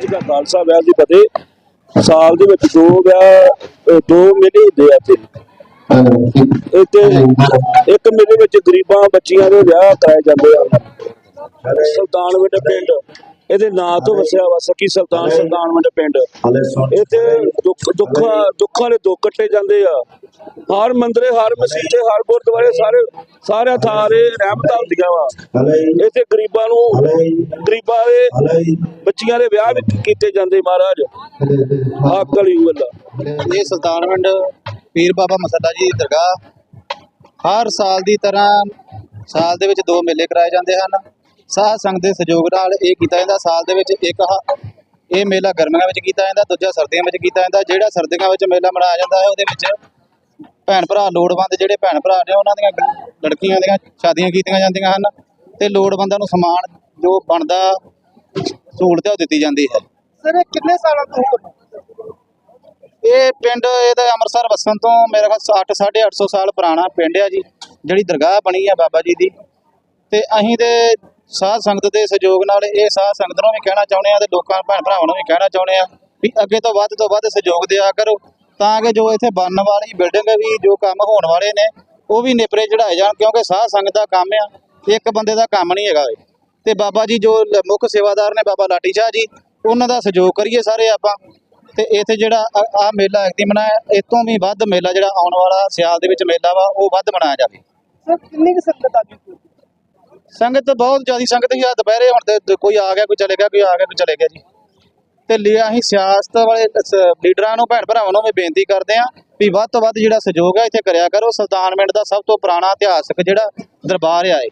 ਜੀ ਕਾ ਖਾਲਸਾ ਜੀ ਕੀ ਫਤਿਹ। ਸਾਲ ਦੇ ਵਿੱਚ ਦੋ ਵਿਆਹ ਦੋ ਮੇਲੇ ਹੁੰਦੇ ਆ ਇੱਥੇ ਇੱਕ ਮੇਲੇ ਵਿੱਚ ਗਰੀਬਾਂ ਬੱਚੀਆਂ ਦੇ ਵਿਆਹ ਕਰਾਏ ਜਾਂਦੇ ਆ। ਸੁਲਤਾਨਵਿੰਡ ਪਿੰਡ। ਇਹਦੇ ਨਾਂ ਤੋਂ ਵਸਿਆ ਵਾ ਸਕੀ ਸੁਲਤਾਨ ਸੁਲਤਾਨਵਿੰਡ ਪਿੰਡ। ਇੱਥੇ ਦੁੱਖ ਦੁੱਖਾਂ ਦੁੱਖਾਂ ਦੇ ਦੁੱਖ ਕੱਟੇ ਜਾਂਦੇ ਆ। ਹਰ ਮੰਦਰੇ ਹਰ ਮਸੀਤੇ ਹਰ ਗੁਰਦੁਆਰੇ ਸਾਰੇ ਸਾਰੇ ਥਾਰੇ ਰਹਿਮਤਾਂ ਹੁੰਦੀਆਂ ਵਾ। ਇੱਥੇ ਗਰੀਬਾਂ ਨੂੰ ਗਰੀਬਾਂ ਦੇ ਬੱਚੀਆਂ ਦੇ ਵਿਆਹ ਵੀ ਕੀਤੇ ਜਾਂਦੇ ਮਹਾਰਾਜ। ਆਪ ਕਲੀ ਵੱਲਾ ਇਹ ਸੁਲਤਾਨਵਿੰਡ ਪੀਰ ਬਾਬਾ ਮਸੱਦਾ ਜੀ ਦੀ ਦਰਗਾਹ। ਹਰ ਸਾਲ ਦੀ ਤਰ੍ਹਾਂ ਸਾਲ ਦੇ ਵਿੱਚ ਦੋ ਮੇਲੇ ਕਰਾਏ ਜਾਂਦੇ ਹਨ। ਸਾਧ ਸੰਗਤ ਦੇ ਸਹਿਯੋਗ ਨਾਲ ਇਹ ਕੀਤਾ ਜਾਂਦਾ। ਸਾਲ ਦੇ ਵਿੱਚ ਇੱਕ ਹ- ਇਹ ਮੇਲਾ ਗਰਮੀਆਂ ਵਿੱਚ ਕੀਤਾ ਜਾਂਦਾ ਦੂਜਾ ਸਰਦੀਆਂ ਵਿੱਚ ਕੀਤਾ ਜਾਂਦਾ। ਜਿਹੜਾ ਸਰਦੀਆਂ ਵਿੱਚ ਮੇਲਾ ਮਨਾਇਆ ਜਾਂਦਾ ਹੈ ਉਹਦੇ ਵਿੱਚ ਭੈਣ ਭਰਾ ਲੋੜਵੰਦ ਜਿਹੜੇ ਭੈਣ ਭਰਾ ਨੇ ਉਹਨਾਂ ਦੀਆਂ ਲੜਕੀਆਂ ਦੀਆਂ ਸ਼ਾਦੀਆਂ ਕੀਤੀਆਂ ਜਾਂਦੀਆਂ ਹਨ ਤੇ ਲੋੜਵੰਦਾਂ ਨੂੰ ਸਮਾਨ ਜੋ ਬਣਦਾ ਸਹੂਲਤ ਹੈ ਉਹ ਦਿੱਤੀ ਜਾਂਦੀ ਹੈ। ਸਰ ਇਹ ਕਿੰਨੇ ਸਾਲਾਂ ਤੋਂ ਇਹ ਪਿੰਡ ਇਹਦਾ ਅੰਮ੍ਰਿਤਸਰ ਵਸਣ ਤੋਂ ਮੇਰੇ ਖਿਆਲ 8 850 ਸਾਲ ਪੁਰਾਣਾ ਪਿੰਡ ਆ ਜੀ ਜਿਹੜੀ ਦਰਗਾਹ ਬਣੀ ਆ ਬਾਬਾ ਜੀ ਦੀ। ਤੇ ਅਸੀਂ ਤੇ ਸਾਧ ਸੰਗਤ ਦੇ ਸਹਿਯੋਗ ਨਾਲ ਇਹ ਸਾਧ ਸੰਗਤ ਨੂੰ ਵੀ ਕਹਿਣਾ ਚਾਹੁੰਦੇ ਆ ਤੇ ਲੋਕਾਂ, ਭੈਣ ਭਰਾਵਾਂ ਨੂੰ ਵੀ ਕਹਿਣਾ ਚਾਹੁੰਦੇ ਆ ਵੀ ਅੱਗੇ ਤੋਂ ਵੱਧ ਤੋਂ ਵੱਧ ਸਹਿਯੋਗ ਦਿਆ ਕਰੋ, ਤਾਂ ਕਿ ਜੋ ਇੱਥੇ ਬਣਨ ਵਾਲੀ ਬਿਲਡਿੰਗ ਵੀ ਜੋ ਕੰਮ ਹੋਣ ਵਾਲੇ ਨੇ, ਉਹ ਵੀ ਨੇਪਰੇ ਚੜਾਏ ਜਾਣ, ਕਿਉਂਕਿ ਸਾਧ ਸੰਗਤ ਦਾ ਕੰਮ ਆ, ਇੱਕ ਬੰਦੇ ਦਾ ਕੰਮ ਨਹੀਂ ਹੈਗਾ ਤੇ ਬਾਬਾ ਜੀ ਜੋ ਮੁੱਖ ਸੇਵਾਦਾਰ ਨੇ ਬਾਬਾ ਲਾਟੀ ਸ਼ਾਹ ਜੀ, ਉਹਨਾਂ ਦਾ ਸਹਿਯੋਗ ਕਰੀਏ ਸਾਰੇ ਆਪਾਂ। ਤੇ ਇੱਥੇ ਜਿਹੜਾ ਆ ਮੇਲਾ ਐਕਟੀ ਮਨਾਇਆ ਇਹ ਤੋਂ ਵੀ ਵੱਧ ਮੇਲਾ ਜਿਹੜਾ ਆਉਣ ਵਾਲਾ ਸਿਆਲ ਦੇ ਵਿੱਚ ਮੇਲਾ ਵਾ, ਉਹ ਵੱਧ ਮਨਾਇਆ ਜਾਵੇ। ਸਰ, ਕਿੰਨੀ ਸੰਗਤ ਆ ਗਈ ਸੰਗਤ ਬਹੁਤ ਜ਼ਿਆਦਾ, ਸੰਗਤ ਹੀ ਆ, ਦੁਪਹਿਰੇ ਹੁਣ ਤੇ ਕੋਈ ਆ ਗਿਆ, ਕੋਈ ਚਲੇ ਗਿਆ, ਕੋਈ ਆ ਗਿਆ, ਕੋਈ ਚਲੇ ਗਿਆ ਜੀ। ਤੇ ਲਿਆ ਅਸੀਂ ਸਿਆਸਤ ਵਾਲੇ ਲੀਡਰਾਂ ਨੂੰ, ਭੈਣ ਭਰਾਵਾਂ ਨੂੰ ਵੀ ਬੇਨਤੀ ਕਰਦੇ ਆ ਵੀ ਵੱਧ ਤੋਂ ਵੱਧ ਜਿਹੜਾ ਸਹਿਯੋਗ ਹੈ, ਇੱਥੇ ਕਰਿਆ ਕਰੋ। ਸੁਲਤਾਨ ਪਿੰਡ ਦਾ ਸਭ ਤੋਂ ਪੁਰਾਣਾ ਇਤਿਹਾਸਕ ਜਿਹੜਾ ਦਰਬਾਰ ਆ ਇਹ।